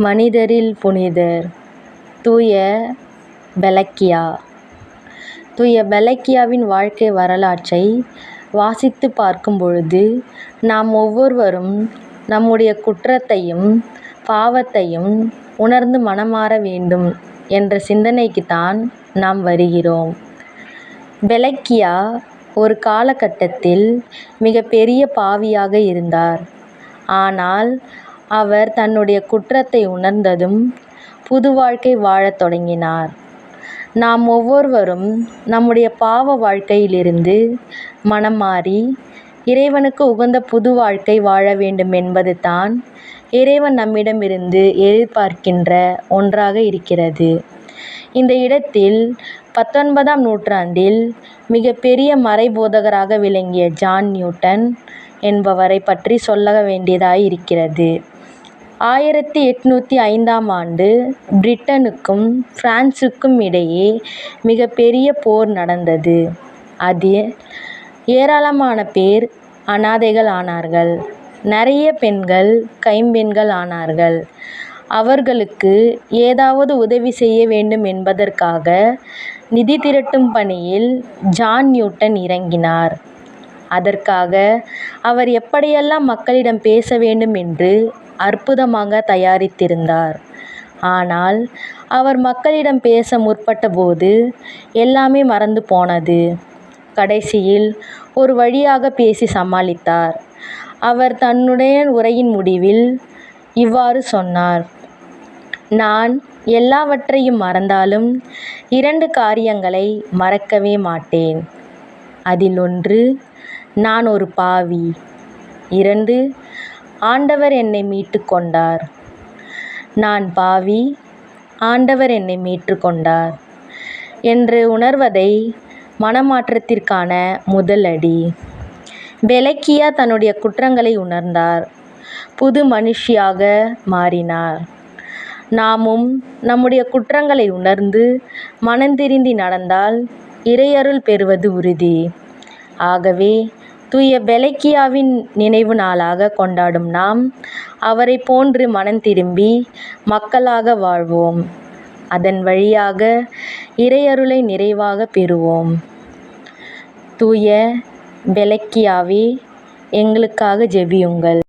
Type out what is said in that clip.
மனிதரில் புனிதர் தூய பெலக்கியா தூய பெலக்கியாவின் வாழ்க்கை வரலாற்றை வாசித்து பார்க்கும் பொழுது நாம் ஒவ்வொருவரும் நம்முடைய குற்றத்தையும் பாவத்தையும் உணர்ந்து மனமாற வேண்டும் என்ற சிந்தனைக்குத்தான் நாம் வருகிறோம். பெலக்கியா ஒரு காலகட்டத்தில் மிகப்பெரிய பாவியாக இருந்தார். ஆனால் அவர் தன்னுடைய குற்றத்தை உணர்ந்ததும் புது வாழ்க்கை வாழத் தொடங்கினார். நாம் ஒவ்வொருவரும் நம்முடைய பாவ வாழ்க்கையிலிருந்து மனம் மாறி இறைவனுக்கு உகந்த புது வாழ்க்கை வாழ வேண்டும் என்பதுதான் இறைவன் நம்மிடமிருந்து எதிர்பார்க்கின்ற ஒன்றாக இருக்கிறது. இந்த இடத்தில் பத்தொன்பதாம் நூற்றாண்டில் மிகப்பெரிய மறைபோதகராக விளங்கிய ஜான் நியூட்டன் என்பவரைப் பற்றி சொல்ல வேண்டியதாயிருக்கிறது. ஆயிரத்தி எட்நூற்றி ஐந்தாம் ஆண்டு பிரிட்டனுக்கும் பிரான்சுக்கும் இடையே மிகப்பெரிய போர் நடந்தது. அதில் ஏராளமான பேர் அனாதைகள் ஆனார்கள். நிறைய பெண்கள் கைம்பெண்கள் ஆனார்கள். அவர்களுக்கு ஏதாவது உதவி செய்ய வேண்டும் என்பதற்காக நிதி திரட்டும் பணியில் ஜான் நியூட்டன் இறங்கினார். அதற்காக அவர் எப்படியெல்லாம் மக்களிடம் பேச வேண்டும் என்று அற்புதமாக தயாரித்திருந்தார். ஆனால் அவர் மக்களிடம் பேச முற்பட்டபோது எல்லாமே மறந்து போனது. கடைசியில் ஒரு வழியாக பேசி சமாளித்தார். அவர் தன்னுடைய உரையின் முடிவில் இவ்வாறு சொன்னார் நான் எல்லாவற்றையும் மறந்தாலும் இரண்டு காரியங்களை மறக்கவே மாட்டேன். அதில் ஒன்று நான் ஒரு பாவி. இரண்டு ஆண்டவர் என்னை மீட்டு கொண்டார். நான் பாவி ஆண்டவர் என்னை மீட்டு கொண்டார் என்று உணர்வதை மனமாற்றத்திற்கான முதல் அடி. பெலக்கியா தன்னுடைய குற்றங்களை உணர்ந்தார். புது மனுஷியாக மாறினார். நாமும் நம்முடைய குற்றங்களை உணர்ந்து மனந்திருந்தி நடந்தால் இறையருள் பெறுவது உறுதி. ஆகவே தூய பெலக்கியாவின் நினைவு நாளாக கொண்டாடும் நாம் அவரைப் போன்று மனம் திரும்பி மக்களாக வாழ்வோம். அதன் வழியாக இறையருளை நிறைவாக பெறுவோம். தூய பெலக்கியாவே எங்களுக்காக ஜெபியுங்கள்.